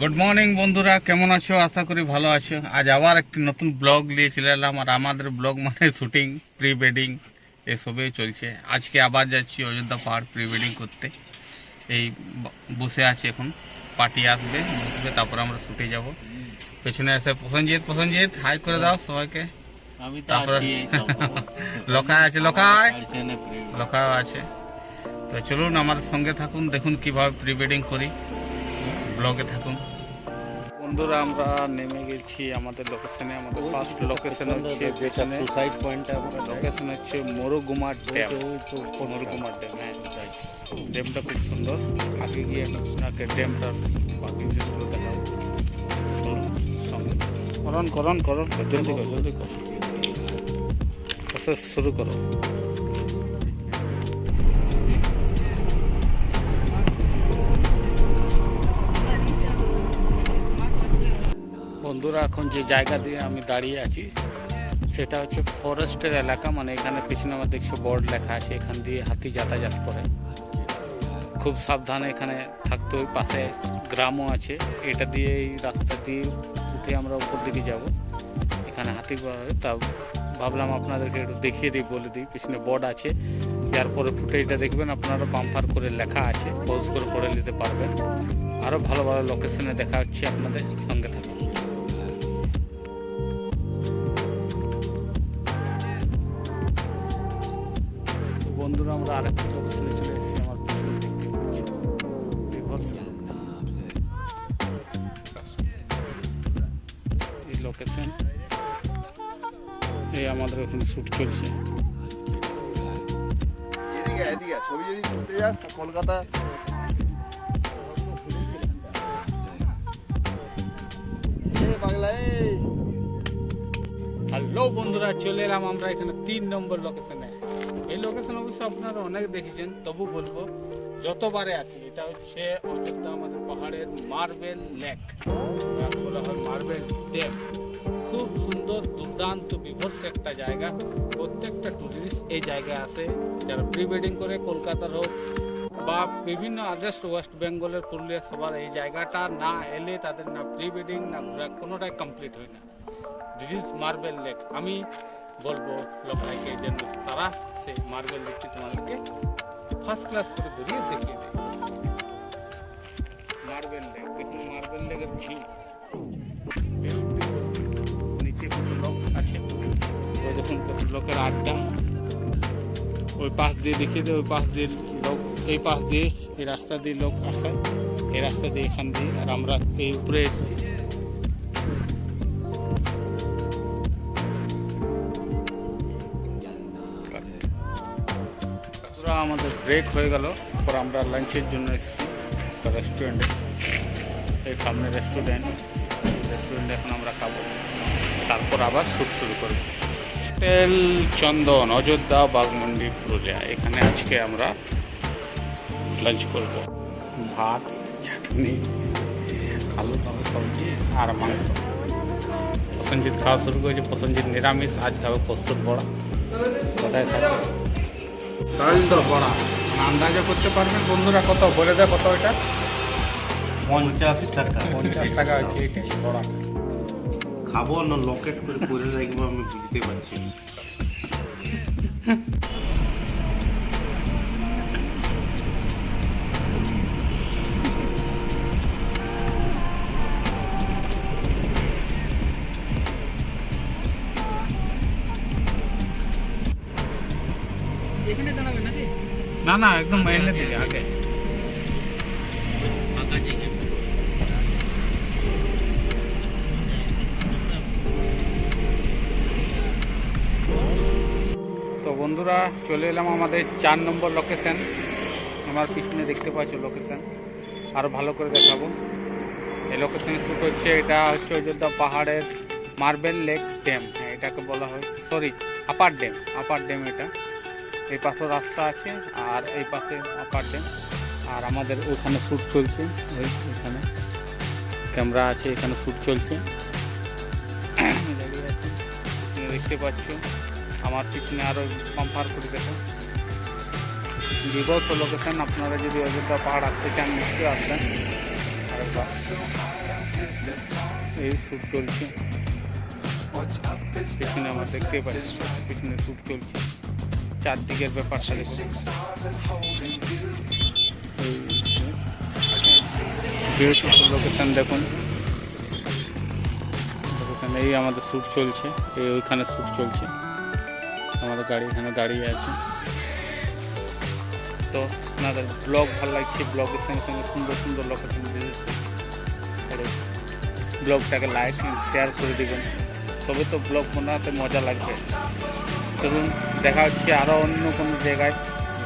Good morning বন্ধুরা। কেমন আছো? আশা করি ভালো আছো। আজ আবার একটি নতুন ব্লগ নিয়ে চলে এলাম। আর আমাদের ব্লগ মানে শুটিং প্রি ওয়েডিং এসবই চলছে। আজকে আবার যাচ্ছি অযোধ্যা পাহাড় প্রি ওয়েডিং করতে। এই বসে আছে এখন। পার্টি আসবে বসবে তারপর আমরা শুটে যাব। পেছনে আছে প্রসেনজিৎ। প্রসেনজিৎ হাই করে দাও সবাইকে। তারপরে। লখায় আছে লকায়। লখাও আছে। তো চলুন আমাদের সঙ্গে থাকুন। দেখুন কীভাবে প্রি ওয়েডিং করি। ব্লগে থাকুন। বন্ধুরা আমরা নেমে গেছি আমাদের লোকেশনে আমাদের ফার্স্ট লোকেশন হচ্ছে পেছনে। সুসাইড পয়েন্টটা আমরা লোকেশন হচ্ছে মরুগুমার ড্যাম মরুগুমার ড্যাম হ্যাঁ ড্যামটা খুব সুন্দর। আগে গিয়ে আপনাকে ড্যামটার বাকি জিনিসগুলো দেখাবো। করন করন করন। জলদি কর জলদি কর। প্রসেস শুরু করো। বন্ধুরা এখন যে জায়গা দিয়ে আমি দাঁড়িয়ে আছি, সেটা হচ্ছে ফরেস্টের এলাকা মানে এখানে পিছনে আমার দেখছ বোর্ড লেখা আছে, এখান দিয়ে হাতি যাতায়াত করে। খুব সাবধানে এখানে থাকতে ওই পাশে গ্রামও আছে, এটা দিয়ে এই রাস্তা দিয়ে উঠে আমরা উপর দিকে যাব। এখানে হাতি তা ভাবলাম আপনাদেরকে একটু দেখিয়ে দিই, বলে দিই, পিছনে বোর্ড আছে, যার পরে ফুটেজটা দেখবেন আপনারা বাম্পার করে লেখা আছে, পজ করে পড়ে নিতে পারবেন। আরও ভালো ভালো লোকেশনে দেখা হচ্ছে আপনাদের সঙ্গে থাকুন আরেকটা লোকেশনে চলে এসেছি আমার পিছনে দেখতে পাচ্ছি এই লোকেশন এই আমাদের ওখানে শ্যুট চলছে ছবি যদি তুলতে যাস কলকাতা এই বাংলা এই হ্যালো বন্ধুরা, চলে এলাম আমরা এখানে তিন নম্বর লোকেশনে এই লোকেশন অবশ্য আপনারা অনেক দেখেছেন, তবু বলব, যতবারে আসি এটা হচ্ছে অযোধ্যা আমাদের পাহাড়ের মার্বেল লেক বলা হয় মার্বেল ড্যাম খুব সুন্দর, দুর্দান্ত বিভর্ষ একটা জায়গা। প্রত্যেকটা টুরিস্ট এই জায়গায় আসে, যারা প্রি ওয়েডিং করে কলকাতার হোক বা বিভিন্ন আদার্স ওয়েস্ট বেঙ্গলের পুরুলিয়া সবার এই জায়গাটা না এলে তাদের না প্রি ওয়েডিং না ঘোরা কোনোটাই কমপ্লিট হয় না। দিস ইজ মার্বেল লেক আমি বলব লোকাইকে যেন তারা, সেই মার্বেল লেকটি তোমাদেরকে ফার্স্ট ক্লাস করে ঘুরিয়ে দেখিয়ে দেয়। মার্বেল লেক দেখুন মার্বেল লেকের ভিউ নিচে লোক আছে? কত লোকের আড্ডা। ওই পাশ দিয়ে দেখিয়ে দেয়, ওই পাশ দিয়ে লোক, এই পাশ দিয়ে এই রাস্তা দিয়ে লোক আসে। এই রাস্তা দিয়ে এখান দিয়ে আর আমরা এই উপরে এসেছি। পুরো আমাদের ব্রেক হয়ে গেল। পর আমরা লাঞ্চের জন্য এসেছি একটা রেস্টুরেন্টে এই সামনে রেস্টুরেন্ট রেস্টুরেন্টে এখন আমরা খাব। তারপর আবার শ্যুট শুরু করব। হোটেল চন্দন, অযোধ্যা বাগমন্ডি পুরুলিয়া। এখানে আজকে আমরা লাঞ্চ করব। ভাত, চাটনি, আলু টালু সবজি আর মাংস। প্রসেনজিৎ খাওয়া শুরু করেছে। প্রসেনজিৎ নিরামিষ। আজ খাবে প্রস্তুত বড়া। কোথায় থাকে তো বড়া। আন্দাজে করতে পারবেন? বন্ধুরা কত? বলে দেয় কত এটা? পঞ্চাশ টাকা। পঞ্চাশ টাকা হচ্ছে এটা বড়া। খাব না লকেট করে করে রাখব আমি বুঝতে পারছি না। না, একদম এনে দিকে আগে। তো বন্ধুরা, চলে এলাম আমাদের চার নম্বর লোকেশন আমার পিছনে দেখতে পাচ্ছ লোকেশন আরও ভালো করে দেখাবো। এই লোকেশনে শ্যুট হচ্ছে, এটা হচ্ছে অযোধ্যা পাহাড়ের মার্বেল লেক ড্যাম। হ্যাঁ এটাকে বলা হয় sorry upper dam upper dam এটা। এই পাশেও রাস্তা আছে আর এই পাশে আপার ড্যাম আর আমাদের ওখানে শ্যুট চলছে। ওই এখানে ক্যামেরা আছে, এখানে শ্যুট চলছে। তুমি দেখতে পাচ্ছ, আমার পিছনে আরও কম্পার করে দেখো। বিগত লোকেশন আপনারা যদি অযোধ্যা পাহাড় আসতে চান, নিশ্চয়ই আসবেন। এই শ্যুট চলছে। পিছনে আমার দেখতে পাচ্ছি, পিছনে শ্যুট চলছে। চারদিকের ব্যাপারটা দেখুন বিউটিফুল লোকেশন দেখুন। এই আমাদের শ্যুট চলছে। এই ওইখানে শ্যুট চলছে। আমাদের গাড়ি এখানে দাঁড়িয়ে আছে। তো আপনাদের ব্লগ ভালো লাগছে ব্লগের সঙ্গে সঙ্গে সুন্দর সুন্দর লোকেশন দিয়েছে ব্লগটাকে লাইক শেয়ার করে দেবেন। তবে তো ব্লগ বানাতে মজা লাগবে। চলুন দেখা হচ্ছে আরও অন্য কোনো জায়গায়।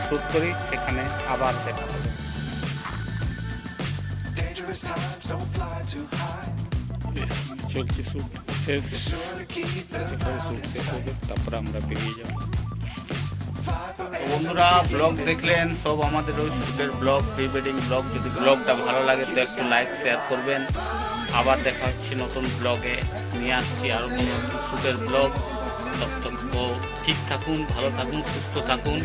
শ্যুট করি সেখানে আবার দেখা হবে. চলছে শ্যুট শেষ। তারপরে আমরা বেরিয়ে যাব। বন্ধুরা ব্লগ দেখলেন সব আমাদের ওই শ্যুটের ব্লগ প্রি ওয়েডিং ব্লগ যদি ব্লগটা ভালো লাগে তো একটু লাইক শেয়ার করবেন। আবার দেখা হচ্ছে নতুন ব্লগে নিয়ে আসছি আরও কোনো নতুন শ্যুটের ব্লগ ততক্ষণ ঠিক থাকুন ভালো থাকুন সুস্থ থাকুন।